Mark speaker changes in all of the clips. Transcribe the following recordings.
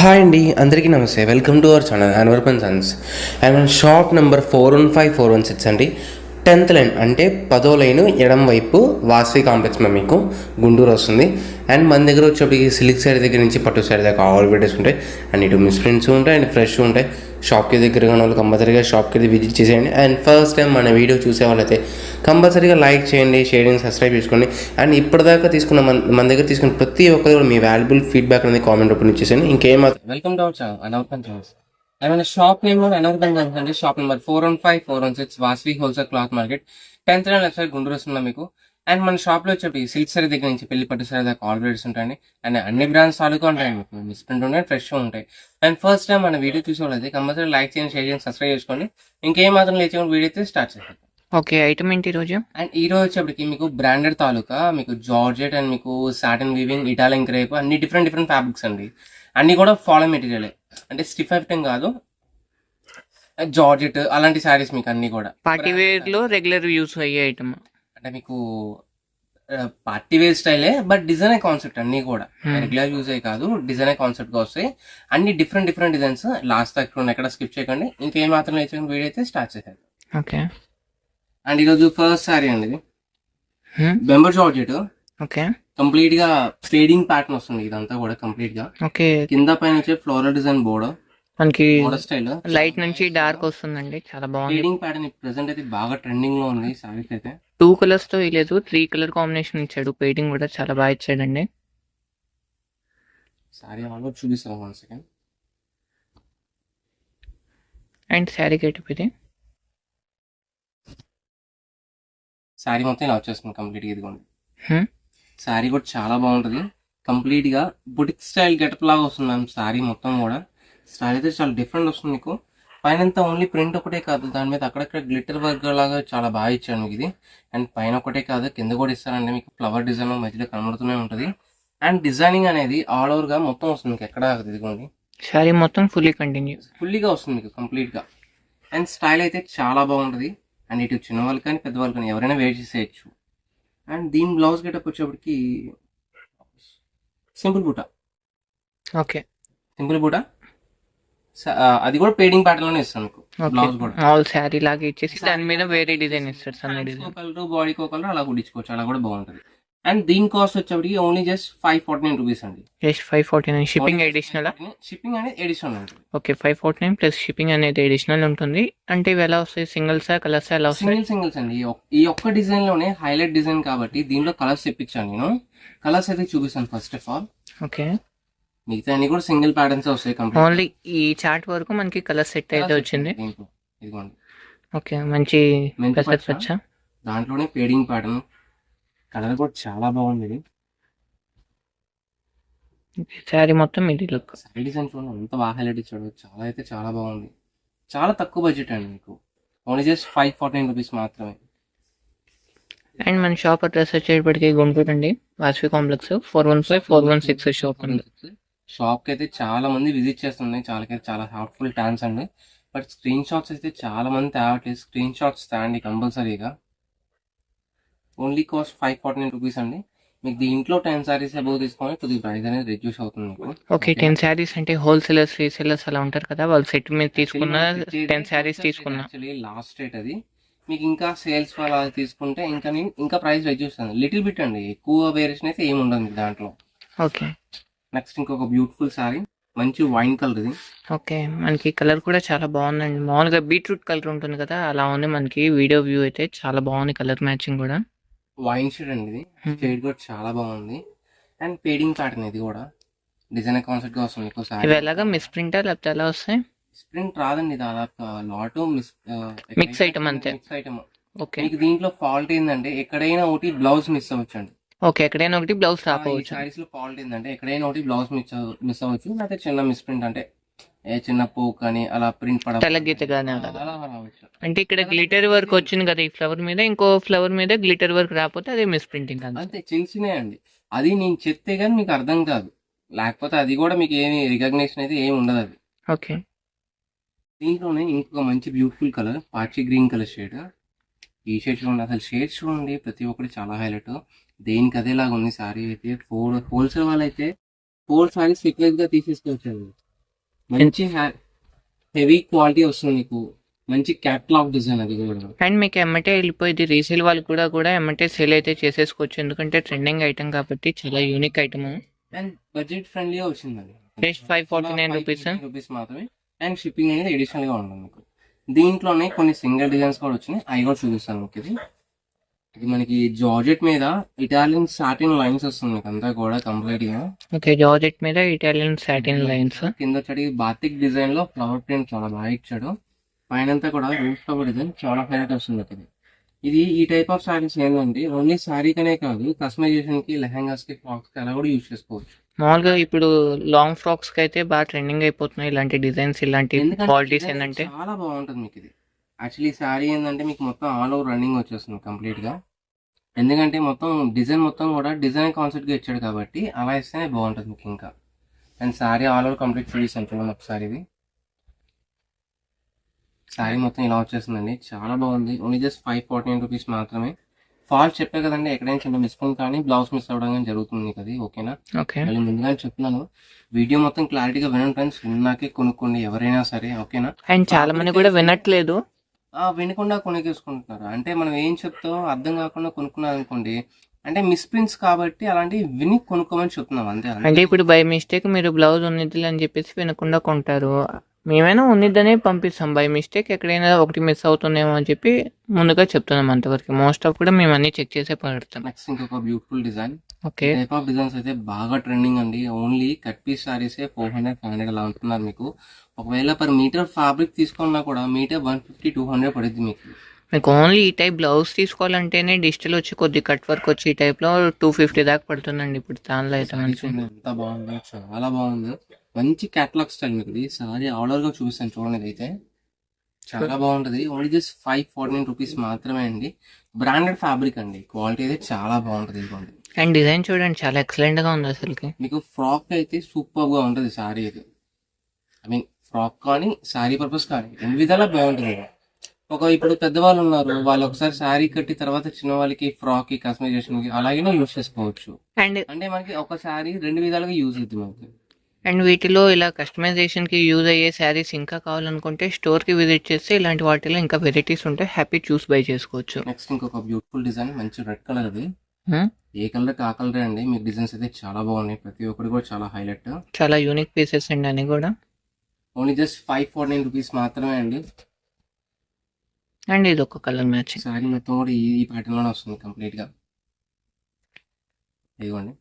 Speaker 1: Hi అండి అందరికీ నమస్తే. వెల్కమ్ టు అవర్ ఛానల్ అన్వర్పన్ సన్స్ అండ్ మన shop number four one five four one six అండి. టెన్త్ లైన్ అంటే పదో లైన్ ఎడం వైపు వాసవి కాంప్లెక్స్ మేము మీకు గుంటూరు వస్తుంది. అండ్ మన దగ్గర వచ్చేప్పటికి సిల్క్ శారీ దగ్గర నుంచి పట్టు శారీ దాకా ఆల్ వెరైటీస్ ఉంటాయి. అండ్ ఇటు మిస్ ప్రింట్స్ ఉంటాయి అండ్ ఫ్రెష్ ఉంటాయి. షాప్కి దగ్గరగా ఉన్న వాళ్ళు కంపల్సరీగా షాప్కి వెళ్ళి విజిట్ చేసేయండి. అండ్ ఫస్ట్ టైం మన వీడియో చూసే వాళ్ళైతే కంపల్సరీగా లైక్ చేయండి షేర్ చేయండి సబ్స్క్రైబ్ చేసుకోండి. అండ్ ఇప్పటిదాకా తీసుకున్న మన మన దగ్గర తీసుకున్న ప్రతి ఒక్కరు కూడా మీ వాల్యుబుల్ ఫీడ్బ్యాక్ అనేది కామెంట్ రూపంలో ఇచ్చేసాను ఇంకేం
Speaker 2: వెల్కమ్ టు అవర్ ఛానల్ అనౌర్పన్ ఛానల్స్ ఏమైనా షాప్ నేమ్ కూడా ఛానల్స్ అండి. Shop number four one five four one six Vasavi wholesale cloth market. Tenth and left side Guntur వస్తుందా మీకు? అండ్ మన షాప్లో వచ్చేసి సిల్క్ సారీ దగ్గర నుంచి పెళ్ళి పట్టు సారీ దాకా ఆల్ రేట్స్ ఉంటాయండి. అండ్ అన్ని బ్రాండ్స్ తాలూకా ఉంటాయండి. మీకు మిస్ ప్రింట్ ఉంటాయి ఫ్రెష్ ఉంటాయి. అండ్ ఫస్ట్ టైం మన వీడియో చూసేవాళ్ళైతే కంపల్సరీ లైక్ చేయండి షేర్ చేయండి సబ్స్క్రైబ్ చేసుకోండి. ఇంకేం మాత్రం లేచేయండి వీడియో అయితే స్టార్ట్ చేస్తాం
Speaker 3: ఓకే ఐటమ్ ఏంటి ఈరోజు
Speaker 2: అండ్ ఈ రోజు వచ్చేప్పటికి మీకు బ్రాండెడ్ తాలూకా మీకు జార్జెట్ అండ్ మీకు సాటిన్ వీవింగ్ ఇటాలియన్ క్రేప్ అన్ని డిఫరెంట్ డిఫరెంట్ ఫ్యాబ్రిక్స్ అండి. అన్ని కూడా ఫాలో మెటీరియల్ అంటే స్టిఫ్ ఐటమ్ కాదు. జార్జెట్ అలాంటి శారీస్ మీకు అన్ని కూడా.
Speaker 3: పార్టీ వేర్లో రెగ్యులర్ యూస్ అయ్యే ఐటమ్
Speaker 2: అంటే మీకు పార్టీ వేర్ స్టైలే బట్ డిజైన్ కాన్సెప్ట్ అన్ని కూడా.
Speaker 3: Hmm.
Speaker 2: రెగ్యులర్ యూజ్ అయ్యి కాదు డిజైన్ కాన్సెప్ట్గా వస్తాయి. అన్ని డిఫరెంట్ డిఫరెంట్ డిజైన్స్ లాస్ట్ దాకా ఎక్కడ స్కిప్ చేయకండి. ఇంకేం మాత్రం లేచండి వీడియో అయితే స్టార్ట్ చేసేది
Speaker 3: ఓకే.
Speaker 2: అండ్ ఈరోజు ఫస్ట్ శారీ అండి ఇది.
Speaker 3: Hmm.
Speaker 2: Bemberg georgette
Speaker 3: okay.
Speaker 2: కంప్లీట్గా ఫేడింగ్ ప్యాటర్న్ వస్తుంది ఇదంతా కూడా కంప్లీట్గా.
Speaker 3: ఓకే.
Speaker 2: కింద పైన వచ్చే ఫ్లోరల్ డిజైన్ బోర్డర్
Speaker 3: మనకి
Speaker 2: బోర్డర్ స్టైల్
Speaker 3: లైట్ నుంచి డార్క్ వస్తుందండి. చాలా బాగుంది.
Speaker 2: ఫేడింగ్ ప్యాటర్న్ ప్రెసెంట్ అయితే బాగా ట్రెండింగ్లో ఉంది సారీస్ అయితే.
Speaker 3: టూ కలర్స్తో లేదు త్రీ కలర్ కాంబినేషన్ ఇచ్చాడు. పెయింటింగ్ కూడా చాలా బాగా ఇచ్చాడండి.
Speaker 2: సారీ ఆల్మోస్ట్ చూపిస్తాను one second?
Speaker 3: And sari getup ఇది.
Speaker 2: సారీ మొత్తం ఇలా వచ్చేస్తుంది కంప్లీట్గా ఇదిగోండి. సారీ కూడా చాలా బాగుంటది. కంప్లీట్గా బుటిక్ స్టైల్ గెటప్ లాగా వస్తుంది మ్యామ్ సారీ మొత్తం కూడా. స్టైల్ అయితే చాలా డిఫరెంట్ వస్తుంది మీకు. పైన ఓన్లీ ప్రింట్ ఒకటే కాదు దాని మీద అక్కడక్కడ గ్లిటర్ వర్క్ లాగా చాలా బాగా ఇచ్చాను మీకు ఇది. అండ్ పైన ఒకటే కాదు కింద కూడా ఇస్తారండి మీకు ఫ్లవర్ డిజైన్ మధ్యలో కనబడుతూనే ఉంటది. అండ్ డిజైనింగ్ అనేది ఆల్ ఓవర్గా మొత్తం వస్తుంది మీకు ఎక్కడ ఇదిగోండి.
Speaker 3: శారీ మొత్తం ఫుల్లీ కంటిన్యూ
Speaker 2: ఫుల్లీగా వస్తుంది మీకు కంప్లీట్గా. అండ్ స్టైల్ అయితే చాలా బాగుంటది. అండ్ ఇటు చిన్న వాళ్ళు కానీ పెద్దవాళ్ళు కానీ ఎవరైనా వేర్ చేసేయచ్చు. అండ్ దీని బ్లౌజ్ గెటప్ వచ్చేప్పటికి సింపుల్ బూట.
Speaker 3: ఓకే
Speaker 2: సింపుల్ బూట? అది కూడా పేడింగ్ ప్యాటర్న్లోనే ఇస్తాను మీకు. బ్లౌజ్ కూడా.
Speaker 3: ఆల్ శారీ లాగా ఇచ్చేసి దాని మీద వేరే డిజైన్ ఇస్తాడు సన్న డిజైన్
Speaker 2: కలర్ బాడీకి ఒక కలర్ అలా కుట్టించుకోవచ్చు. అలా కూడా బాగుంటది. అండ్ దీని కాస్ట్ వచ్చేప్పటికి only just five forty nine rupees అండి
Speaker 3: just five forty nine shipping additional
Speaker 2: shipping అనేది ఎడిషనల్ ఉంటుంది.
Speaker 3: Okay five forty nine plus shipping అనేది అడిషనల్ ఉంటుంది. అంటే ఇవి ఎలా వస్తాయి? సింగిల్సా కలర్సా ఎలా వస్తాయి?
Speaker 2: సింగిల్ సింగిల్స్ అండి. ఈ ఒక్- ఈ ఒక్క డిజైన్లోనే హైలైట్ డిజైన్ కాబట్టి దీంట్లో కలర్స్ తెప్పించాను నేను. కలర్స్ అయితే చూపిస్తాను ఫస్ట్ ఆఫ్ ఆల్
Speaker 3: ఓకే
Speaker 2: మిగతా అన్ని కూడా సింగిల్ ప్యాటర్న్స్ వస్తాయి కంప్లీట్
Speaker 3: ఓన్లీ ఈ చార్ట్ వరకు మనకి కలర్ సెట్ అయితే వచ్చింది.
Speaker 2: దీంట్లో ఇదిగోండి.
Speaker 3: ఓకే మంచి
Speaker 2: మెంతి పచ్చ.
Speaker 3: పచ్చ
Speaker 2: దాంట్లోనే పేడింగ్ ప్యాటర్న్. కలర్ కూడా చాలా బాగుంది ఇది.
Speaker 3: శారీ మొత్తం ఇది లుక్.
Speaker 2: సైడ్ డిజైన్ చూడండి అంత బాగా హైలైట్ ఇచ్చాడు. చాలా అయితే చాలా బాగుంది. చాలా తక్కువ బడ్జెట్ అండి మీకు. Only just five forty nine rupees మాత్రమే.
Speaker 3: అండ్ మన షాప్ అడ్రస్ వచ్చేటప్పటికి గుంటూరు అండి. Vasavi complex four one five four one six shop ఉంది
Speaker 2: షాప్కి అయితే చాలా మంది విజిట్ చేస్తున్నాయి చాలా చాలా హార్ట్ఫుల్ థ్యాంక్స్ అండి. బట్ స్క్రీన్ షాట్స్ అయితే చాలా మంది తేవట్లేదు. స్క్రీన్ షాట్స్ తేండి కంపల్సరీగా. Only cost five forty nine rupees అండి. మీకు దీంట్లో టెన్ సారీస్ అబౌవ్ తీసుకొని కొద్దిగా ప్రైస్ అనేది రెడ్యూస్ అవుతుంది మీకు.
Speaker 3: ఓకే టెన్ శారీస్ అంటే హోల్సేలర్స్ రీసేలర్స్ అలా ఉంటారు కదా? వాళ్ళు సెట్ మీద తీసుకున్న టెన్ శారీస్ తీసుకున్నా.
Speaker 2: యాక్చువల్లీ లాస్ట్ రేట్ అది. మీకు ఇంకా సేల్స్ వాళ్ళ తీసుకుంటే ఇంకా నేను ఇంకా ప్రైస్ రెడ్యూస్ అవుతుంది. లిటిల్ బిట్ అండి. ఎక్కువ వేరియేషన్ అయితే ఏమి ఉండదు దాంట్లో.
Speaker 3: ఓకే.
Speaker 2: నెక్స్ట్ ఇంకొక బ్యూటిఫుల్ సారీ మంచి వైన్ కలర్ ఇది.
Speaker 3: ఓకే మనకి కలర్ కూడా చాలా బాగుందండి. మామూలుగా బీట్రూట్ కలర్ ఉంటుంది కదా అలా ఉంది మనకి. వీడియో వ్యూ అయితే చాలా బాగుంది కలర్ మ్యాచింగ్ కూడా.
Speaker 2: వైన్ షేడ్ అండి ఇది. షేడ్ కూడా చాలా బాగుంది. అండ్ పేడింగ్ ప్యాటర్న్ ఇది కూడా. డిజైన్ కాన్సెప్ట్గా వస్తుంది
Speaker 3: ఇవి ఎలాగా? మిస్ ప్రింటా లేకపోతే ఎలా వస్తాయి?
Speaker 2: స్ప్రింట్ రాదండి. దాదాపు లాట్ మిస్
Speaker 3: Mix item అంతే.
Speaker 2: Mix item
Speaker 3: okay.
Speaker 2: మీకు దీంట్లో ఫాల్ట్ ఏంటంటే ఎక్కడైనా ఒకటి బ్లౌజ్ మిస్ అవ్వచ్చు అండి
Speaker 3: ఓకే ఎక్కడైనా ఒకటి బ్లౌజ్
Speaker 2: ఈ
Speaker 3: రాకపోవచ్చు
Speaker 2: సారీస్లో ఫాల్ట్ ఏంటంటే ఎక్కడైనా ఒకటి బ్లౌజ్ మిస్ మిస్ అవ్వచ్చు. లేకపోతే చిన్న మిస్ ప్రింట్ అంటే ఏ చిన్న పోక్ కానీ అలా ప్రింట్ పడ
Speaker 3: తెల్లగీత కానీ
Speaker 2: అలా రావచ్చు.
Speaker 3: అంటే ఇక్కడ గ్లిటర్ వర్క్ వచ్చింది కదా ఈ ఫ్లవర్ మీద ఇంకో ఫ్లవర్ మీద గ్లిటర్ వర్క్ రాకపోతే అదే మిస్ ప్రింటింగ్ అంతే.
Speaker 2: చిన్న అండి. అది నేను చెప్తే కానీ మీకు అర్థం కాదు. లేకపోతే అది కూడా మీకు ఏమి రికగ్నేషన్ అయితే ఏమి ఉండదు అది.
Speaker 3: ఓకే.
Speaker 2: దీంట్లోనే ఇంకొక మంచి బ్యూటిఫుల్ కలర్ పాచి గ్రీన్ కలర్ షేడ్ ఈ షేడ్ చూడండి అసలు షేడ్ చూడండి ప్రతి ఒక్కటి చాలా హైలైట్ దేనికి అదేలాగా ఉంది సారీ అయితే ఫోర్ హోల్సేల్ వాళ్ళు అయితే ఫోర్ సారీస్ సీక్వెన్స్గా తీసేసుకోవచ్చండి. మంచి హెవీ క్వాలిటీ వస్తుంది మీకు మంచి క్యాట్లాగ్ డిజైన్ అది కూడా.
Speaker 3: అండ్ మీకు ఎమ్మటే వెళ్ళిపోయింది రీసేల్ వాళ్ళు కూడా కూడా ఎమ్మటే సేల్ అయితే చేసేసుకోవచ్చు. ఎందుకంటే ట్రెండింగ్ ఐటమ్ కాబట్టి చాలా యూనిక్ ఐటమ్
Speaker 2: అండ్ బడ్జెట్ ఫ్రెండ్లీగా వచ్చిందండి.
Speaker 3: Just 549 rupees, huh?
Speaker 2: రూపీస్ మాత్రమే. అండ్ షిప్పింగ్ అనేది ఎడిషనల్గా ఉంటుంది మీకు దీంట్లోనే కొన్ని సింగిల్ డిజైన్స్ కూడా వచ్చినాయి. అవి కూడా చూపిస్తాను మీకు ఇది ఇది మనకి జార్జెట్ మీద ఇటాలియన్ సాటిన్ లైన్స్ వస్తుంది. మీకు అంతా కూడా కంప్లీట్గా.
Speaker 3: ఓకే జార్జెట్ మీద ఇటాలియన్ సాటిన్ లైన్స్.
Speaker 2: కింద వచ్చేటి బాతిక్ డిజైన్లో ఫ్లవర్ ప్రింట్ చాలా బాగా ఇచ్చాడు. పైన కూడా రూఫ్ ఫ్లవర్ డిజైన్ చాలా హైలైట్ వస్తుంది ఇది ఇది ఈ టైప్ ఆఫ్ సారీస్ ఏంటంటే ఓన్లీ సారీ కనే కాదు కస్టమైజేషన్కి లెహంగాస్కి ఫ్రాక్స్కి అలా కూడా యూజ్ చేసుకోవచ్చు.
Speaker 3: మామూలుగా ఇప్పుడు లాంగ్ ఫ్రాక్స్కి అయితే బాగా ట్రెండింగ్ అయిపోతున్నాయి ఇలాంటి డిజైన్స్ ఇలాంటి క్వాలిటీస్ ఏంటంటే
Speaker 2: చాలా బాగుంటుంది మీకు ఇది. యాక్చువల్లీ సారీ ఏంటంటే మీకు మొత్తం ఆల్ ఓవర్ రన్నింగ్ వచ్చేస్తుంది కంప్లీట్గా. ఎందుకంటే మొత్తం డిజైన్ మొత్తం కూడా డిజైన్ కాన్సెప్ట్గా ఇచ్చాడు కాబట్టి అలా ఇస్తేనే బాగుంటుంది మీకు ఇంకా. And sari all over complete చూపిస్తాను చూడండి ఒకసారి ఇది. సారీ మొత్తం ఇలా వచ్చేస్తుందండి. చాలా బాగుంది. Only just five forty nine rupees మాత్రమే. ఫాల్ట్ చెప్పే కదండి ఎక్కడైనా చిన్న మిస్ కానీ బ్లౌజ్ మిస్ అవ్వడం కానీ జరుగుతుంది మీకు అది ఓకేనా
Speaker 3: ఓకే
Speaker 2: మళ్ళీ ముందుగానే చెప్తున్నాను. వీడియో మొత్తం క్లారిటీగా వినండి ఫ్రెండ్స్ విన్నాకే కొనుక్కోండి ఎవరైనా సరే ఓకేనా
Speaker 3: అండ్ చాలా మంది కూడా వినట్లేదు.
Speaker 2: వినకుండా కొనుక్కేసుకుంటున్నారు అంటే మనం ఏం చెప్తామో అర్థం కాకుండా కొనుక్కున్నారు అనుకోండి అంటే మిస్ప్రింట్స్ కాబట్టి అలాంటివి విని కొనుక్కోమని చెప్తున్నాం అంతే.
Speaker 3: అంటే ఇప్పుడు బై మిస్టేక్ మీరు బ్లౌజ్ ఉన్నది అని చెప్పేసి వినకుండా కొంటారు. మేమైనా ఉన్నదని పంపిస్తాం. బై మిస్టేక్ ఎక్కడైనా ఒకటి మిస్ అవుతుందేమో అని చెప్పి ముందుగా చెప్తున్నాం అంతవరకు. మోస్ట్ ఆఫ్ కూడా మేము అన్ని చెక్ చేసే పెడతాం.
Speaker 2: నెక్స్ట్ ఇంకొక beautiful design
Speaker 3: okay
Speaker 2: type of designs అయితే బాగా ట్రెండింగ్ అండి. Only cut piece saris four hundred five hundred అలా ఉంటున్నారు మీకు. ఒకవేళ పర్ మీటర్ ఫ్యాబ్రిక్ తీసుకున్నా కూడా metre one fifty two hundred పడుద్ది మీకు.
Speaker 3: మీకు ఓన్లీ ఈ టైప్ బ్లౌజ్ తీసుకోవాలంటేనే డిజిటల్ వచ్చి కొద్ది కట్ వర్క్ వచ్చి ఈ టైప్లో టూ ఫిఫ్టీ దాకా పడుతుందండి ఇప్పుడు దానిలో అయితే
Speaker 2: చూడండి ఎంత బాగుందో చాలా బాగుంది. మంచి క్యాటలాగ్ స్టైల్ మీకు ఇది సారీ ఆల్ ఓవర్గా చూపిస్తాను చూడండి ఇదైతే. చాలా బాగుంటది. Only just five forty nine rupees మాత్రమే అండి. బ్రాండెడ్ ఫ్యాబ్రిక్ అండి. క్వాలిటీ అయితే చాలా బాగుంటది ఇదిగోండి.
Speaker 3: అండ్ డిజైన్ చూడండి చాలా ఎక్సలెంట్గా ఉంది అసలుకి.
Speaker 2: మీకు ఫ్రాక్ అయితే సూపర్గా ఉంటది సారీ అయితే. ఐ మీన్ ఫ్రాక్ కానీ సారీ పర్పస్ కానీ ఎన్ని విధాలా బాగుంటుంది. ఒక ఇప్పుడు పెద్దవాళ్ళు ఉన్నారు వాళ్ళు ఒకసారి సారీ కట్టి తర్వాత చిన్న వాళ్ళకి ఫ్రాక్కి కస్టమైజేషన్కి అలాగే యూజ్ చేసుకోవచ్చు.
Speaker 3: అండ్
Speaker 2: అంటే మనకి ఒక సారీ రెండు విధాలుగా యూజ్ అవుతుంది మనకి.
Speaker 3: అండ్ వీటిలో ఇలా కస్టమైజేషన్కి యూజ్ అయ్యే శారీస్ ఇంకా కావాలనుకుంటే స్టోర్కి విజిట్ చేస్తే ఇలాంటి వాటిలో ఇంకా వెరైటీస్ ఉంటాయి హ్యాపీ చూస్ బై చేసుకోవచ్చు.
Speaker 2: నెక్స్ట్ ఇంకొక బ్యూటిఫుల్ డిజైన్ మంచి రెడ్ కలర్ అది
Speaker 3: Hmm?
Speaker 2: ఏ కలర్ ఆ కలర్ అండి. మీకు డిజైన్స్ అయితే చాలా బాగున్నాయి. ప్రతి ఒక్కటి కూడా చాలా హైలైట్.
Speaker 3: చాలా యూనిక్ పీసెస్ అండి అని కూడా.
Speaker 2: Only just five forty nine rupees మాత్రమే అండి.
Speaker 3: అండ్ ఇది ఒక కలర్ మ్యాచింగ్.
Speaker 2: సారీ మొత్తం కూడా ఈ ప్యాటర్న్లోనే వస్తుంది కంప్లీట్గా ఇదిగోండి.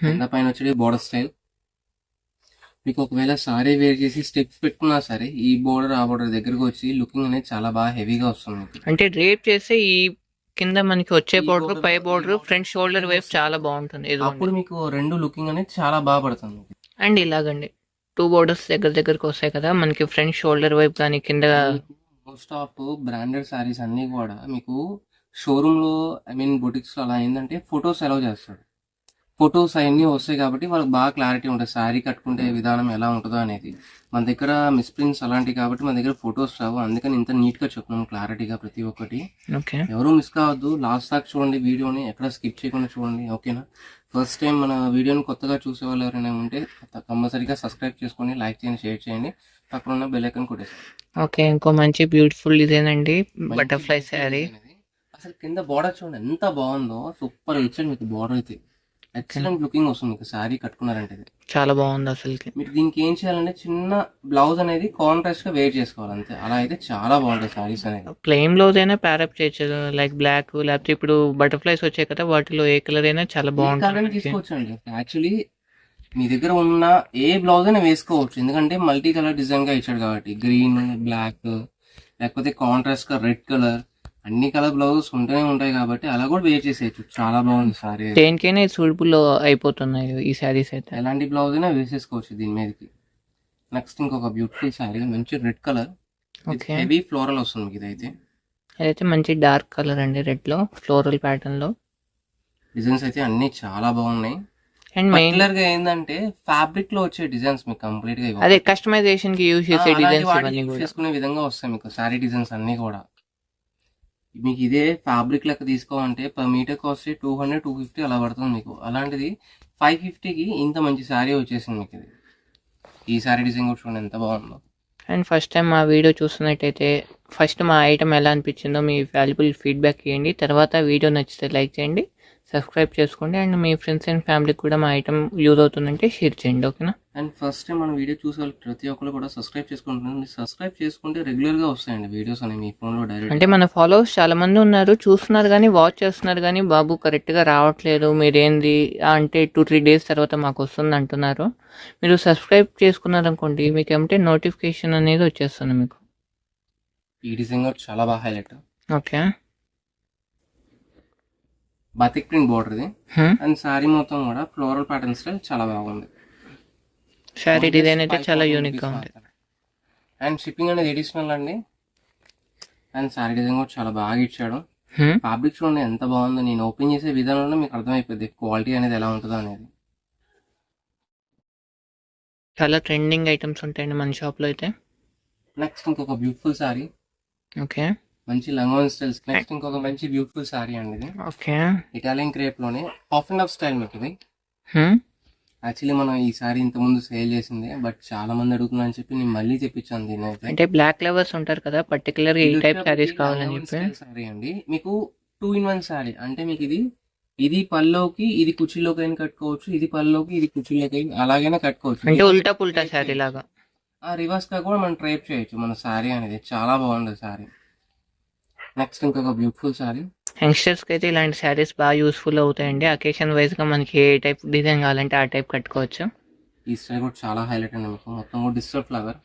Speaker 2: కింద పైన వచ్చి బోర్డర్ స్టైల్ మీకు ఒకవేళ సారీ వేర్ చేసి స్టెప్స్ పెట్టుకున్నా సరే ఈ బోర్డర్ ఆ బోర్డర్ దగ్గరకు వచ్చి లుకింగ్ అనేది చాలా బాగా హెవీగా వస్తుంది మీకు.
Speaker 3: అంటే రేప్ చేస్తే ఈ కింద మనకి వచ్చే బోర్డర్ పై బోర్డర్ ఫ్రంట్ షోల్డర్ వైపు చాలా బాగుంటుంది
Speaker 2: అప్పుడు మీకు రెండు లుకింగ్ అనేది చాలా బాగా పడుతుంది మీకు.
Speaker 3: అండ్ ఇలాగండి టూ బోర్డర్స్ దగ్గర దగ్గరకు వస్తాయి కదా మనకి ఫ్రంట్ షోల్డర్ వైపు కానీ కింద
Speaker 2: మోస్ట్ ఆఫ్ బ్రాండెడ్ సారీస్ అన్ని కూడా మీకు షోరూమ్లో ఐ మీన్ బొటిక్స్లో అలా ఏంటంటే ఫొటోస్ అలౌ చేస్తాడు. ఫొటోస్ అవన్నీ వస్తాయి కాబట్టి వాళ్ళకి బాగా క్లారిటీ ఉంటుంది. శారీ కట్టుకుంటే విధానం ఎలా ఉంటుందో అనేది. మన దగ్గర మిస్ప్రింట్స్ అలాంటివి కాబట్టి మన దగ్గర ఫొటోస్ రావు. అందుకని ఇంత నీట్గా చెప్తున్నాం క్లారిటీగా ప్రతి ఒక్కటి.
Speaker 3: ఓకే.
Speaker 2: ఎవరు మిస్ కావద్దు. లాస్ట్ దాకా చూడండి వీడియోని. ఎక్కడ స్కిప్ చేయకుండా చూడండి. ఓకేనా ఫస్ట్ టైం మన వీడియోని కొత్తగా చూసే వాళ్ళు ఎవరైనా ఉంటే కంపల్సరీగా సబ్స్క్రైబ్ చేసుకొని లైక్ చేయండి షేర్ చేయండి. పక్కన ఉన్న బెల్ ఐకన్ కొట్టేసి
Speaker 3: ఓకే ఇంకో మంచి బ్యూటిఫుల్ డిజైన్ అండి బటర్ఫ్లై శారీ.
Speaker 2: అసలు కింద బార్డర్ చూడండి ఎంత బాగుందో. సూపర్ ఇచ్చాడు మీకు బార్డర్ అయితే. ఎక్సలెంట్ లుకింగ్ వస్తుంది. మీకు శారీ కట్టుకున్నారంటే ఇది.
Speaker 3: చాలా బాగుంది అసలుకి.
Speaker 2: మీరు దీనికి ఏం చేయాలంటే చిన్న బ్లౌజ్ అనేది కాంట్రాస్ట్గా వేర్ చేసుకోవాలి అంతే. అలా అయితే చాలా బాగుంటాయి శారీస్ అనేది
Speaker 3: ప్లెయిన్ బ్లౌజ్ అయినా ప్యారప్ చేయొచ్చు. లైక్ బ్లాక్ లేకపోతే ఇప్పుడు బటర్ఫ్లైస్ వచ్చాయి కదా వాటిలో ఏ కలర్ అయినా చాలా బాగుంటుంది.
Speaker 2: తీసుకోవచ్చండి. యాక్చువల్లీ మీ దగ్గర ఉన్న ఏ బ్లౌజ్ అయినా వేసుకోవచ్చు. ఎందుకంటే మల్టీ కలర్ డిజైన్గా ఇచ్చాడు కాబట్టి. గ్రీన్ బ్లాక్ లేకపోతే కాంట్రాస్ట్గా రెడ్ కలర్ అన్ని కలర్ బ్లౌజెస్ ఉంటూనే ఉంటాయి కాబట్టి అలా కూడా వేర్ చేసేయచ్చు. చాలా బాగుంది సారీ
Speaker 3: దేనికైనా సూటబుల్ అయిపోతున్నాయి ఈ శారీస్ అయితే.
Speaker 2: ఎలాంటి బ్లౌజ్ అయినా వేసేసుకోవచ్చు దీని మీదకి. నెక్స్ట్ ఇంకొక బ్యూటిఫుల్ శారీ మంచి రెడ్ కలర్. హెవీ ఫ్లోరల్ వస్తుంది మీకు ఇదైతే.
Speaker 3: అదైతే మంచి డార్క్ కలర్ అండి రెడ్లో ఫ్లోరల్ ప్యాటర్న్లో.
Speaker 2: డిజైన్స్ అయితే అన్ని చాలా బాగున్నాయి.
Speaker 3: అండ్ మెయిన్
Speaker 2: పర్టికులర్గా ఏంటంటే ఫ్యాబ్రిక్లో వచ్చే డిజైన్స్ మీకు కంప్లీట్గా.
Speaker 3: అదే కస్టమైజేషన్కి
Speaker 2: ఆ,
Speaker 3: చేసే డిజైన్స్
Speaker 2: చేసుకునే విధంగా వస్తాయి మీకు శారీ డిజైన్స్ అన్ని కూడా. మీకు ఇదే ఫ్యాబ్రిక్ లెక్క తీసుకోవాలంటే per metre cost two hundred two fifty అలా పడుతుంది మీకు. అలాంటిది ఫైవ్ ఫిఫ్టీకి ఇంత మంచి శారీ వచ్చేసింది మీకు ఇది. ఈ సారీ డిజైన్ కూడా చూడండి ఎంత బాగుందో.
Speaker 3: అండ్ ఫస్ట్ టైం మా వీడియో చూస్తున్నట్టయితే ఫస్ట్ మా ఐటమ్ ఎలా అనిపించిందో మీ వాల్యుబుల్ ఫీడ్బ్యాక్ ఇవ్వండి. తర్వాత వీడియో నచ్చితే లైక్ చేయండి సబ్స్క్రైబ్ చేసుకోండి. అండ్ మీ ఫ్రెండ్స్ అండ్ ఫ్యామిలీకి కూడా మా ఐటమ్ యూజ్ అవుతుందంటే షేర్ చేయండి ఓకేనా
Speaker 2: అండ్ ఫస్ట్ టైం మన వీడియో చూసే వాళ్ళు ప్రతి ఒక్కరు కూడా సబ్స్క్రైబ్ చేసుకుంటున్నారు సబ్స్క్రైబ్ చేసుకుంటే రెగ్యులర్గా వస్తాయండి వీడియోస్ అనేవి మీ ఫోన్లో డైరెక్ట్
Speaker 3: అంటే మన ఫాలోవర్స్ చాలా మంది ఉన్నారు చూస్తున్నారు కానీ వాచ్ చేస్తున్నారు కానీ బాబు కరెక్ట్గా రావట్లేదు మీరేంది అంటే టూ త్రీ డేస్ తర్వాత మాకు వస్తుంది అంటున్నారు. మీరు సబ్స్క్రైబ్ చేసుకున్నారు అనుకోండి మీకు ఏమంటే నోటిఫికేషన్ అనేది వచ్చేస్తుంది మీకు.
Speaker 2: ఈ డిజైన్ కూడా చాలా బాగా highlight
Speaker 3: okay
Speaker 2: batik print border ఇది. అండ్ సారీ మొత్తం కూడా ఫ్లోరల్ ప్యాటర్న్ స్టైల్ చాలా బాగుంది.
Speaker 3: శారీ డిజైన్ అయితే చాలా యూనిక్గా ఉంటుంది.
Speaker 2: అండ్ షిప్పింగ్ అనేది ఎడిషనల్ అండి. అండ్ సారీ డిజైన్ కూడా చాలా బాగా ఇచ్చాడు.
Speaker 3: హ్మ్.
Speaker 2: ఫ్యాబ్రిక్ చూడండి ఎంత బాగుందో. నేను ఓపెన్ చేసే విధానంలో మీకు అర్థమైపోద్ది క్వాలిటీ అనేది ఎలా ఉంటుందో అనేది.
Speaker 3: చాలా ట్రెండింగ్ ఐటమ్స్ ఉంటాయండి మన షాప్లో అయితే.
Speaker 2: నెక్స్ట్ ఇంకొక బ్యూటిఫుల్ సారీ
Speaker 3: ఓకే
Speaker 2: మంచి లంగోన్ స్టైల్స్ నెక్స్ట్ ఇంకొక మంచి బ్యూటిఫుల్ సారీ అండి ఇది.
Speaker 3: ఓకే
Speaker 2: ఇటాలియన్ క్రేప్లోనే. హాఫ్ అండ్ హాఫ్ స్టైల్ మీకు ఇది. యాక్చువల్లీ మనం ఈ సారీ ఇంత ముందు సేల్ చేసింది బట్ చాలా మంది అడుగుతున్నా అని చెప్పి నేను మళ్ళీ తెప్పించాను దీని అయితే
Speaker 3: అంటే బ్లాక్ లవర్స్ ఉంటారు కదా పర్టికులర్గా ఈ టైప్ శారీస్ కావాలని చెప్పి.
Speaker 2: సారీ అండి. మీకు టూ ఇన్ వన్ సారీ అంటే మీకు ఇది ఇది పల్లోకి ఇది కుర్చీలోకి అయినా కట్టుకోవచ్చు ఇది పల్లోకి ఇది కుర్చీలోకి అయినా అలాగైనా కట్టుకోవచ్చు.
Speaker 3: అంటే ఉల్టా పుల్టా శారీ లాగా
Speaker 2: ఆ రివర్స్గా కూడా మనం ట్రైప్ చేయొచ్చు. మన సారీ అనేది చాలా బాగుంటుంది సారీ నెక్స్ట్ ఇంకొక బ్యూటిఫుల్ సారీ
Speaker 3: యంగ్స్టర్స్కి అయితే ఇలాంటి శారీస్ బాగా యూస్ఫుల్ అవుతాయండి. అకేషన్ వైజ్గా మనకి ఏ టైప్ డిజైన్ కావాలంటే ఆ టైప్ కట్టుకోవచ్చు.
Speaker 2: ఈ స్టైల్ కూడా చాలా హైలైట్ అండి మీకు. మొత్తం కూడా డిజిటల్ ఫ్లవర్.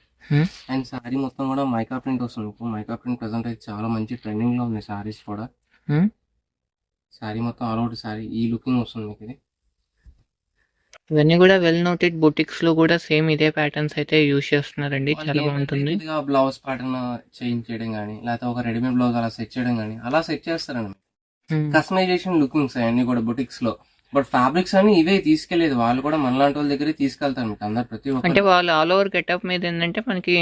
Speaker 2: అండ్ సారీ మొత్తం కూడా మైకా ప్రింట్ వస్తుంది మీకు. మైకా ప్రింట్ ప్రజెంట్ అయితే చాలా మంచి ట్రెండింగ్లో ఉంది సారీస్ కూడా.
Speaker 3: హ్మ్.
Speaker 2: సారీ మొత్తం ఆల్ అవుట్ సారీ ఈ లుకింగ్ వస్తుంది మీకు ఇది.
Speaker 3: ఇవన్నీ కూడా వెల్ నోటెడ్ బొటిక్స్లో కూడా సేమ్ ఇదే ప్యాటర్న్స్ అయితే యూస్ చేస్తున్నారండి. చాలా బాగుంటుంది.
Speaker 2: బ్లౌజ్ ప్యాటర్న్ చేంజ్ చేయడం కానీ లేకపోతే ఒక రెడీమేడ్ బ్లౌజ్ అలా సెట్ చేయడం కానీ అలా సెట్ చేస్తారండి. కస్టమైజేషన్ లుకింగ్స్ అన్ని కూడా బుటిక్స్లో. బట్ ఫ్యాబ్రిక్స్ అన్ని ఇవే తీసుకెళ్ళేదు. వాళ్ళు కూడా మనలాంటి వాళ్ళ దగ్గరే తీసుకెళ్తారు మీకు అందరు ప్రతి
Speaker 3: అంటే
Speaker 2: ఒక్కరు
Speaker 3: వాళ్ళు ఆల్ ఓవర్ గెటప్ మీద ఏంటంటే మనకి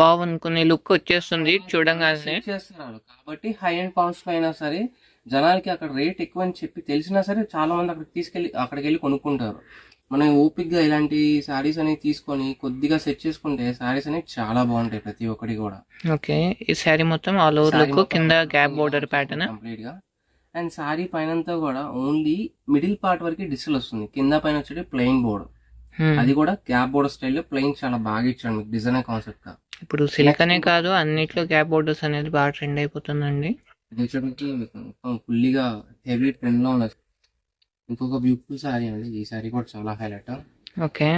Speaker 3: వావ్ అనుకునే లుక్ వచ్చేస్తుంది చూడంగానే.
Speaker 2: చేస్తున్నారు. కాబట్టి హై అండ్ పౌండ్స్లో అయినా సరే జనాలకి అక్కడ రేట్ ఎక్కువ అని చెప్పి తెలిసినా సరే చాలా మంది అక్కడికి తీసుకెళ్ళి అక్కడికి వెళ్ళి కొనుక్కుంటారు. మనం ఓపిక్గా ఇలాంటి సారీస్ అనేవి తీసుకొని కొద్దిగా సెట్ చేసుకుంటే సారీస్ అనేవి చాలా బాగుంటాయి ప్రతి ఒక్కటి కూడా.
Speaker 3: ఓకే. ఈ శారీ మొత్తం ఆల్ ఓవర్ లుక్ కింద గ్యాప్ బోర్డర్ ప్యాటర్న్
Speaker 2: కంప్లీట్గా అండ్ సారీ పైనంతా కూడా ఓన్లీ మిడిల్ పార్ట్ వరకు డిజిటల్ వస్తుంది. కింద పైన వచ్చేది ప్లెయిన్ బోర్డ్ అది కూడా గ్యాప్ బోర్డర్ స్టైల్లో ప్లెయిన్ చాలా బాగా ఇచ్చాడు మీకు డిజైన్ కాన్సెప్ట్గా.
Speaker 3: ఇప్పుడు సిల్క్ అనే కాదు అన్నిట్లో గ్యాప్ బోర్డర్స్ అనేది బాగా ట్రెండ్ అయిపోతుందండి.
Speaker 2: ఇది వచ్చేటప్పటికి మీకు ఫుల్లీగా హెవీ ట్రెండ్లో ఉన్నది ఇంకొక బ్యూటిఫుల్ సారీ అండి. ఈ సారీ కూడా చాలా హైలైట్.
Speaker 3: ఓకే.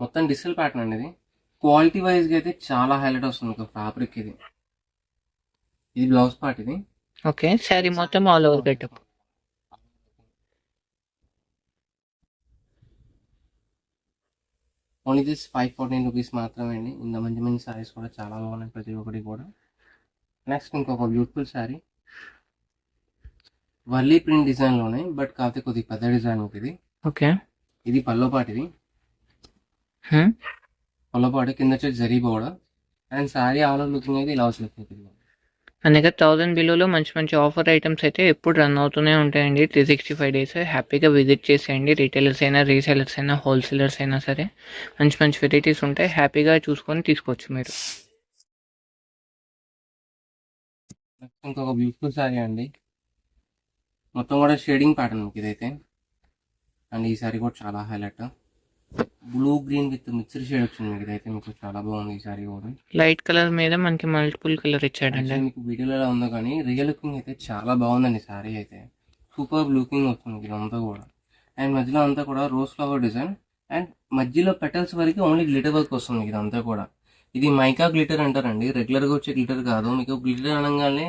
Speaker 2: మొత్తం డిజిటల్ ప్యాటర్న్ అండి ఇది. క్వాలిటీ వైజ్గా అయితే చాలా హైలైట్ వస్తుంది మీకు ఫ్యాబ్రిక్ ఇది. ఇది బ్లౌజ్ పార్ట్ ఇది.
Speaker 3: ఓకే. శారీ మొత్తం all over getup
Speaker 2: only this five fourteen rupees మాత్రమే అండి. ఇంత మంచి మంచి సారీస్ కూడా చాలా బాగున్నాయి ప్రతి ఒక్కటి కూడా. నెక్స్ట్ ఇంకొక బ్యూటిఫుల్ సారీ వర్లీ ప్రింట్ డిజైన్లోనే బట్ కాకపోతే కొద్దిగా పెద్ద డిజైన్ ఇది
Speaker 3: ఓకే.
Speaker 2: ఇది పల్లోపాటి ఇది
Speaker 3: హ్మ్.
Speaker 2: పల్లోపాటి కింద వచ్చేసి zari border and sari all looking అయితే ఇలా
Speaker 3: మన దగ్గర థౌసండ్ బిలోలో మంచి మంచి ఆఫర్ ఐటమ్స్ అయితే ఎప్పుడు రన్ అవుతూనే ఉంటాయండి. త్రీ సిక్స్టీ ఫైవ్ డేస్ హ్యాపీగా విజిట్ చేసేయండి. రీటైలర్స్ అయినా రీసెలర్స్ అయినా హోల్సేలర్స్ అయినా సరే మంచి మంచి వెరైటీస్ ఉంటాయి. హ్యాపీగా చూసుకొని తీసుకోవచ్చు మీరు.
Speaker 2: ఇంకొక బ్యూటిఫుల్ సారీ అండి. మొత్తం కూడా షేడింగ్ ప్యాటర్న్ మీకు ఇదైతే. అండ్ ఈ సారీ కూడా చాలా highlight blue green with mixed shade వచ్చింది మీకు ఇదైతే. మీకు చాలా బాగుంది ఈ సారీ కూడా.
Speaker 3: లైట్ కలర్ మీద మనకి మల్టిపుల్ కలర్ ఇచ్చాడండి.
Speaker 2: మీకు వీడియోలో ఎలా ఉందో కానీ రియల్ లుకింగ్ అయితే చాలా బాగుందండి సారీ అయితే. సూపర్ లుకింగ్ వస్తుంది ఇదంతా కూడా. అండ్ మధ్యలో అంతా కూడా రోజ్ ఫ్లవర్ డిజైన్ అండ్ మధ్యలో పెటల్స్ వరకు ఓన్లీ గ్లిటర్ వర్క్ వస్తుంది మీకు ఇదంతా కూడా. ఇది మైకా గ్లిటర్ అంటారండి. రెగ్యులర్గా వచ్చే గ్లిటర్ కాదు. మీకు గ్లిటర్ అనగానే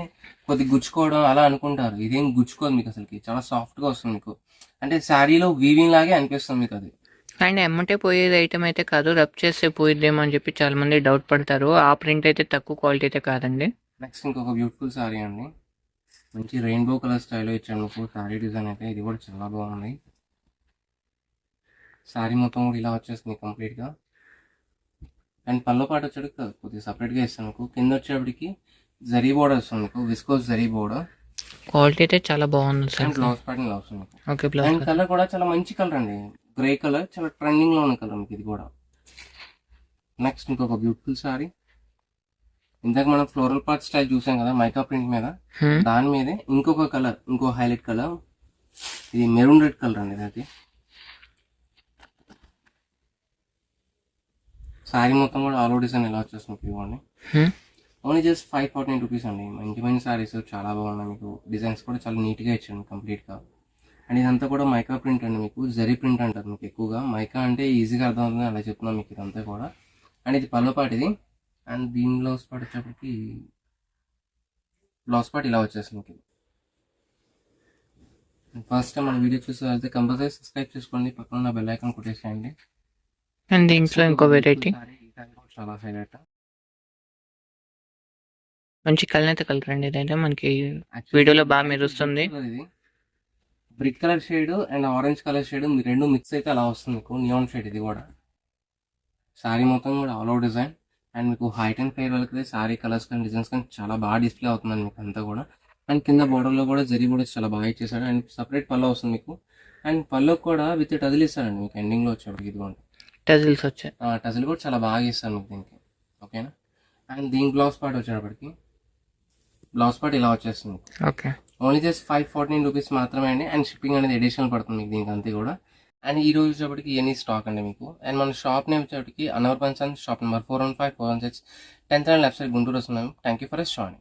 Speaker 2: కొద్ది గుచ్చుకోవడం అలా అనుకుంటారు. ఇదేం గుచ్చుకోదు మీకు అసలుకి. చాలా సాఫ్ట్గా వస్తుంది మీకు. అంటే శారీలో వీవింగ్ లాగే అనిపిస్తుంది మీకు అది.
Speaker 3: అండ్ ఎమ్మటే పోయేది ఐటమ్ అయితే కాదు. రబ్ చేస్తే పోయిద్దేమో అని చెప్పి చాలా మంది డౌట్ పడతారు. ఆ ప్రింట్ అయితే తక్కువ క్వాలిటీ అయితే కాదండి.
Speaker 2: నెక్స్ట్ ఇంకొక బ్యూటిఫుల్ సారీ అండి. మంచి రెయిన్బో కలర్ స్టైల్లో ఇచ్చాను మీకు. సారీ డిజైన్ అయితే ఇది కూడా చాలా బాగుంది. సారీ మొత్తం కూడా ఇలా వచ్చేస్తుంది కంప్లీట్గా అండ్ పళ్ళ పాట వచ్చేటికి కొద్దిగా separate గా ఇస్తాను మీకు. కింద వచ్చేప్పటికి జరీ బోర్డర్ వస్తుంది మీకు విస్కోస్ జరీ బోర్డర్
Speaker 3: క్వాలిటీ అయితే చాలా బాగుంది సార్.
Speaker 2: బ్లౌజ్ ప్యాటర్న్ మీకు.
Speaker 3: ఓకే బ్లౌజ్
Speaker 2: అండ్ కలర్ కూడా చాలా మంచి కలర్ అండి. గ్రే కలర్ చాలా ట్రెండింగ్లో ఉన్న కలర్ మీకు ఇది కూడా. నెక్స్ట్ ఇంకొక బ్యూటిఫుల్ సారీ ఇందాక మనం ఫ్లోరల్ పార్ట్ స్టైల్ చూసాం కదా మైకా ప్రింట్ మీద.
Speaker 3: హ్మ్.
Speaker 2: దాని మీదే ఇంకొక కలర్ ఇంకో హైలైట్ కలర్ ఇది మెరూన్ రెడ్ కలర్ అండి ఇది సారీ మొత్తం కూడా ఆల్ ఓవర్ డిజైన్ ఎలా వచ్చేస్తుంది ఇవ్వండి
Speaker 3: హ్మ్.
Speaker 2: Only just five forty nine rupees అండి. మంచి మంచి సారీస్ చాలా బాగున్నాయి మీకు. డిజైన్స్ కూడా చాలా నీట్గా ఇచ్చాను కంప్లీట్గా అండ్ ఇదంతా కూడా మైకా ప్రింట్ అండి మీకు. జరీ ప్రింట్ అంటారు మీకు ఎక్కువగా. మైకా అంటే ఈజీగా అర్థమవుతుంది. అలా చెప్తున్నాం మీకు ఇదంతా కూడా. అండ్ ఇది పల్లో పాటు ఇది. అండ్ దీని బ్లౌజ్ పాటు వచ్చేప్పటికి బ్లౌజ్ పాటు ఇలా వచ్చేస్తుంది మీకు. ఫస్ట్ టైం మన వీడియో చూసే అయితే కంపల్సరీ సబ్స్క్రైబ్ చేసుకోండి. పక్కన ఉన్న బెల్ ఐకాన్ కొట్టేసేయండి.
Speaker 3: అండ్ దీంట్లో ఇంకో వెరైటీ మంచి కలనైతే కలర్ అండి ఇదైతే మనకి వీడియోలో బాగా మెరుస్తుంది.
Speaker 2: Brick colour shade and orange colour shade రెండు మిక్స్ అయితే అలా వస్తుంది మీకు. నియాన్ షేడ్ ఇది కూడా. సారీ మొత్తం కూడా ఆల్ ఓవర్ డిజైన్ అండ్ మీకు హైట్ అండ్ ఫెయిర్ వాళ్ళకి సారీ కలర్స్ కానీ డిజైన్స్ కానీ చాలా బాగా డిస్ప్లే అవుతుందండి మీకు అంతా కూడా. అండ్ కింద border లో కూడా జరీ కూడా చాలా బాగా ఇచ్చేసాడు. అండ్ సపరేట్ పల్లో వస్తుంది మీకు. అండ్ పల్లో కూడా విత్ టజిల్ ఇస్తారండి మీకు ఎండింగ్లో వచ్చేప్పటికి ఇదిగోండి.
Speaker 3: టజిల్స్ వచ్చాయి.
Speaker 2: టజిల్ కూడా చాలా బాగా ఇస్తాను మీకు దీనికి. ఓకేనా? అండ్ దీని బ్లౌజ్ పార్ట్ వచ్చేటప్పటికి బ్లౌజ్ పార్ట్ ఇలా వచ్చేస్తుంది
Speaker 3: okay.
Speaker 2: Only just five forty nine rupees మాత్రమే అండి. అండ్ షిప్పింగ్ అనేది అడిషనల్ పడుతుంది మీకు దీనికి అంతే కూడా. అండ్ ఈ రోజు వచ్చేప్పటికి ఇవన్నీ స్టాక్ అండి మీకు. అండ్ మన షాప్ నేమ్ వచ్చేప్పటికి అనవర్ పంచన్ shop number four one five four one six tenth and left side Guntur వస్తున్నాం. థ్యాంక్ యూ ఫర్ ఎస్ షాయింగ్